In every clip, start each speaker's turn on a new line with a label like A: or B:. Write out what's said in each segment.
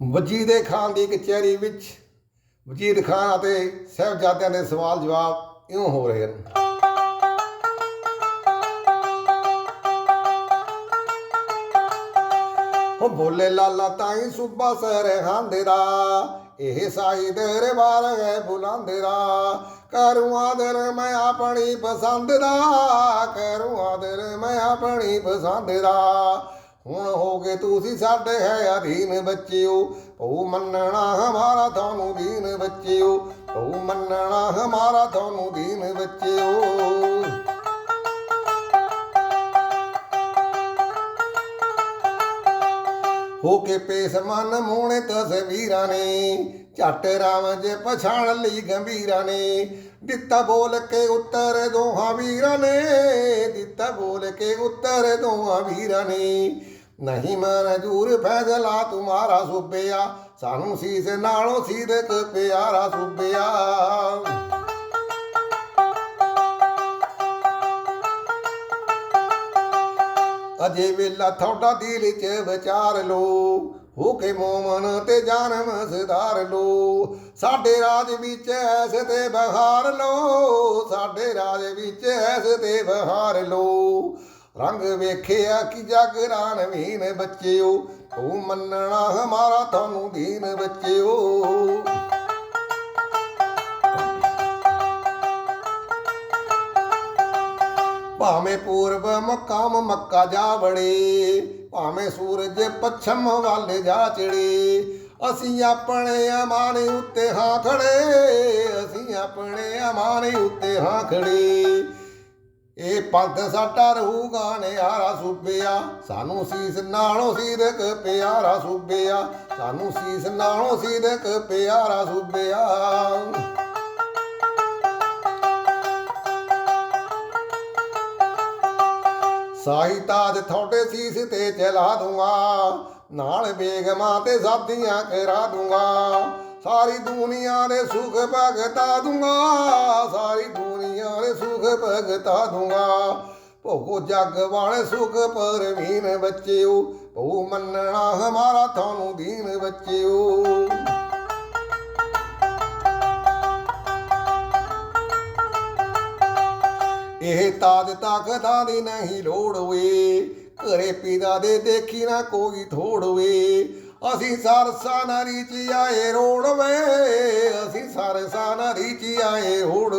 A: ਵਜੀਦ ਖਾਨ ਦੀ ਕਚਹਿਰੀ ਵਿੱਚ ਵਜੀਦ ਖਾਨ ਅਤੇ ਸਾਹਿਬਜ਼ਾਦਿਆਂ ਦੇ ਸਵਾਲ ਜਵਾਬ ਇਉਂ ਹੋ ਰਹੇ ਹਨ। ਹੋ ਬੋਲੇ ਲਾਲਾ ਤਾਈ ਸੁਬਾ ਸਰਹੰਦ ਦਾ ਇਹ ਸਾਈ ਤੇਰੇ ਬਾਰ ਹੈ ਬੁਲੰਦ ਦਾ ਕਰੂ ਆਦਰ ਮੈਂ ਆਪਣੀ ਪਸੰਦ ਦਾ, ਕਰੂ ਆਦਰ ਮੈਂ ਆਪਣੀ ਪਸੰਦ ਦਾ। ਹੁਣ ਹੋਗੇ ਤੁਸੀਂ ਸਾਡੇ ਹੈ ਅਧੀਨ ਬੱਚਿਓ ਉਹ ਮੰਨਣਾ ਹਮਾਰਾ ਤੁਹਾਨੂੰ ਦੀਨ ਬੱਚਿਓ ਉਹ ਮੰਨਣਾ ਹਮਾਰਾ ਤੁਹਾਨੂੰ ਦੀਨ ਬੱਚਿਓ। ਹੋ ਕੇ ਪੇਸ ਮਨ ਮੋਹਣੇ ਤਸਵੀਰਾਂ ਨੇ, ਝੱਟ ਰਾਮ ਜੇ ਪਛਾਣ ਲਈ ਗੰਭੀਰਾਂ ਨੇ, ਦਿੱਤਾ ਬੋਲ ਕੇ ਉੱਤਰ ਦੋਹਾਂ ਵੀਰਾਂ ਨੇ, ਦਿੱਤਾ ਬੋਲ ਕੇ ਉੱਤਰ ਦੋਹਾਂ ਵੀਰਾਂ ਨੇ। ਨਹੀਂ ਮਨਜੂਰ ਫੈਸਲਾ ਤੁਮਾਰਾ ਸੁਬਿਆ, ਸਾਨੂੰ ਸੀਸ ਨਾਲੋਂ ਸੀਦਕ ਪਿਆਰਾ ਸੁਬਿਆ। ਅਜੇ ਵੇਲਾ ਤੁਹਾਡਾ ਦਿਲ ਚ ਵਿਚਾਰ ਲੋ ਹੋ ਕੇ ਮੋਮਨ ਤੇ ਜਾਨਮ ਸੁਧਾਰ ਲੋ ਸਾਡੇ ਰਾਜ ਵਿੱਚ ਐਸ ਤੇ ਬਹਾਰ ਲੋ ਸਾਡੇ ਰਾਜ ਵਿੱਚ ਐਸ ਤੇ ਬਹਾਰ ਲੋ ਰੰਗ ਵੇਖਿਆ ਕਿ ਜਗ ਰਾਣਵੀਨ ਬੱਚਿਓ ਉਹ ਮੰਨਣਾ ਹਮਾਰਾ ਤੁਹਾਨੂੰ ਦੀਨ ਬੱਚਿਓ। ਭਾਵੇਂ ਪੂਰਬ ਮਕਾਮ ਮੱਕਾ ਜਾ ਵੜੇ, ਭਾਵੇਂ ਸੂਰਜ ਪੱਛਮ ਵੱਲ ਜਾ ਚੜੇ, ਅਸੀਂ ਆਪਣੇ ਅਮਾਨ ਉੱਤੇ ਹਾਂ ਖੜੇ, ਅਸੀਂ ਆਪਣੇ ਅਮਾਨ ਉੱਤੇ ਹਾਂ ਖੜੇ। ਇਹ ਪੰਥ ਸਾਡਾ ਰਹੂਗਾ ਨਿਆਰਾ ਸੂਬਿਆ। ਸਾਨੂੰ ਸੀਸ ਨਾਲੋਂ ਸੀਦਕ ਪਿਆਰਾ ਸੂਬਿਆ। ਸਾਨੂੰ ਸੀਸ ਨਾਲੋਂ ਸੀਦਕ ਪਿਆਰਾ ਸੂਬਿਆ। ਸਾਈ ਤਾਜ ਤੁਹਾਡੇ ਸੀਸ ਤੇ ਚਲਾ ਦੂੰਗਾ। ਨਾਲ ਬੇਗਮਾਂ ਤੇ ਸਾਧੀਆਂ ਕਰਾ ਦੂੰਗਾ। ਸਾਰੀ ਦੁਨੀਆ ਦੇ ਸੁਖ ਭਗਤਾ ਦੂੰਗਾ, ਸਾਰੀ ਦੁਨੀਆ ਦੇ ਸੁਖ ਭਗਤਾ ਦੂੰਗਾ। ਭੋਗੋ ਜੱਗ ਵਾਲੇ ਸੁਖ ਪਰਵੀਨ ਬੱਚਿਓ ਉਹ ਮੰਨਣਾ ਹਮਾਰਾ ਤੁਹਾਨੂੰ ਦੀਨ ਬੱਚਿਓ। ਇਹ ਤਾਜ ਤਾਕਤਾਂ ਦੀ ਨਹੀਂ ਲੋੜ ਵੇ ਘਰੇ ਪੀਦਾ ਦੇ ਦੇਖੀ ਨਾ ਕੋਈ ਥੋੜ ਵੇ ਅਸੀਂ ਸਰਸਾ ਨਰੀ ਚ ਆਏ ਰੋੜ ਵੇ ਅਸੀਂ ਸਰਸਾ ਨਰੀ ਚ ਆਏ ਹੋੜ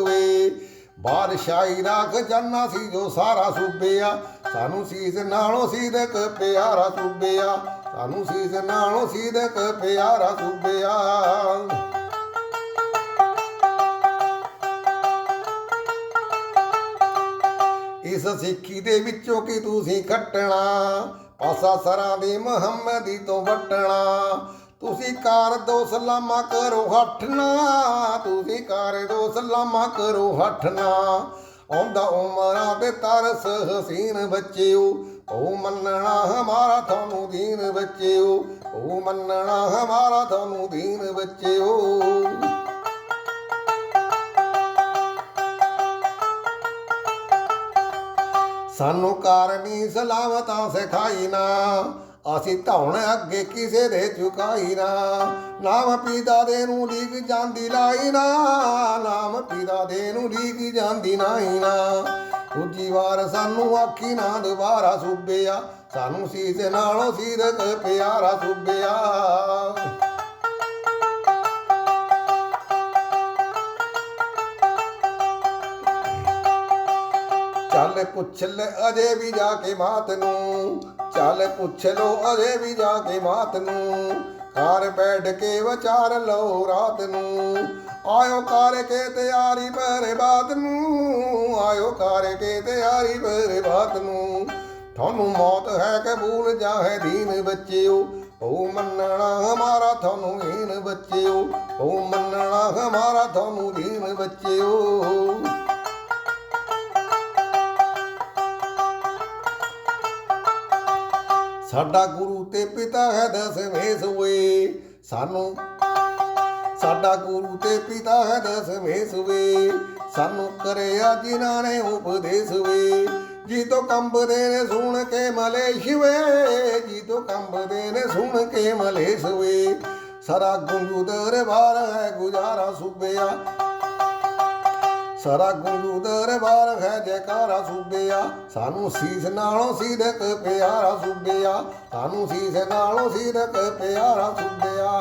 A: ਬਾਦਸ਼ਾਹੀ ਦਾ ਖਜ਼ਾਨਾ ਸੀ ਜੋ ਸਾਰਾ ਸੂਬਿਆ, ਸਾਨੂੰ ਸੀਸ ਨਾਲੋਂ ਸੀਦਕ ਪਿਆਰਾ ਸੂਬਿਆ, ਸਾਨੂੰ ਸੀਸ ਨਾਲੋਂ ਸੀਦਕ ਪਿਆਰਾ ਸੂਬਿਆ। ਇਸ ਸਿੱਖੀ ਦੇ ਵਿੱਚੋਂ ਕੀ ਤੁਸੀਂ ਖੱਟਣਾ? ਪਾਸਾ ਸਰਾਂ ਦੀ ਮੁਹੰਮਦੀ ਤੋਂ ਵਟਣਾ। ਤੁਸੀਂ ਕਾਰ ਦੋ ਸਲਾਮਾ ਕਰੋ ਹੱਠਣਾ ਤੁਸੀਂ ਕਾਰ ਦੋ ਸਲਾਮਾ ਕਰੋ ਹੱਠਣਾ ਆਉਂਦਾ ਉਮਰਾਂ ਤੇ ਤਰਸ ਹਸੀਨ ਬੱਚਿਓ। ਉਹ ਮੰਨਣਾ ਹਮਾਰਾ ਤੁਹਾਨੂੰ ਦੀਨ ਬੱਚਿਓ। ਉਹ ਮੰਨਣਾ ਹਮਾਰਾ ਤੁਹਾਨੂੰ ਦੀਨ ਬੱਚਿਓ। ਸਾਨੂੰ ਕਾਰਨੀ ਸਲਾਮਤਾਂ ਸਿਖਾਈ ਨਾ। ਅਸੀਂ ਧੌਣ ਅੱਗੇ ਕਿਸੇ ਦੇ ਝੁਕਾਈ ਨਾ। ਨਾਮ ਪੀਦਾ ਦੇ ਨੂੰ ਲੀਕ ਜਾਂਦੀ ਲਾਈ ਨਾ। ਨਾਮ ਪੀਦਾ ਦੇ ਨੂੰ ਲੀਕ ਜਾਂਦੀ ਨਾਈ ਨਾ। ਦੂਜੀ ਵਾਰ ਸਾਨੂੰ ਆਖੀ ਨਾ, ਦੁਬਾਰਾ ਸੁਬਿਆ। ਸਾਨੂੰ ਸੀਸ ਨਾਲੋਂ ਸੀਰਕ ਪਿਆਰਾ ਸੂਬਿਆ। ਪੁੱਛ ਲੈ ਅਜੇ ਵੀ ਜਾ ਕੇ ਮਾਤ ਨੂੰ। ਚੱਲ ਪੁੱਛ ਲੋ ਅਜੇ ਵੀ ਜਾ ਕੇ ਮਾਤ ਨੂੰ। ਘਰ ਬੈਠ ਕੇ ਵਿਚਾਰ ਲਓ ਰਾਤ ਨੂੰ। ਆਇਓ ਕਰ ਕੇ ਤਿਆਰੀ ਬਰੇ ਬਾਤ ਨੂੰ। ਆਇਓ ਕਰ ਕੇ ਤਿਆਰੀ ਬਰੇ ਬਾਤ ਨੂੰ। ਤੁਹਾਨੂੰ ਮੌਤ ਹੈ ਕਬੂਲ, ਜਾਹੇ ਦੀਨ ਬੱਚਿਓ। ਉਹ ਮੰਨਣਾ ਹਮਾਰਾ ਤੁਹਾਨੂੰ ਦੀਨ ਬੱਚਿਓ। ਉਹ ਮੰਨਣਾ ਹਮਾਰਾ ਤੁਹਾਨੂੰ ਦੀਨ ਬੱਚਿਓ। ਸਾਡਾ ਗੁਰੂ ਤੇ ਪਿਤਾ ਹੈ ਦਸਵੇਂ ਸੋਏ ਸਾਨੂੰ ਸਾਡਾ ਗੁਰੂ ਤੇ ਪਿਤਾ ਹੈ ਦਸਵੇਂ ਸੋਏ ਸਾਨੂੰ ਕਰਿਆ ਜਿਨ੍ਹਾਂ ਨੇ ਉਪਦੇਸ਼ ਵੇ। ਜੀ ਤੋਂ ਕੰਬਦੇ ਨੇ ਸੁਣ ਕੇ ਮਲੇਸ਼ ਵੇ। ਜੀ ਤੋਂ ਕੰਬਦੇ ਨੇ ਸੁਣ ਕੇ ਮਲੇਸ਼ ਵੇ। ਸਾਰਾ ਗੁੰਜੂ ਦਰਬਾਰ ਹੈ ਗੁਜ਼ਾਰਾ ਸੂਬਿਆ ਸਾਰਾ ਗੁਰੂ ਦਰਬਾਰ ਹੈ ਜੈਕਾਰਾ ਸੂਬਿਆ। ਸਾਨੂੰ ਸੀਸ ਨਾਲੋਂ ਸੀਦਕ ਪਿਆਰਾ ਸੂਬਿਆ। ਸਾਨੂੰ ਸੀਸ ਨਾਲੋਂ ਸੀਦਕ ਪਿਆਰਾ ਸੂਬਿਆ।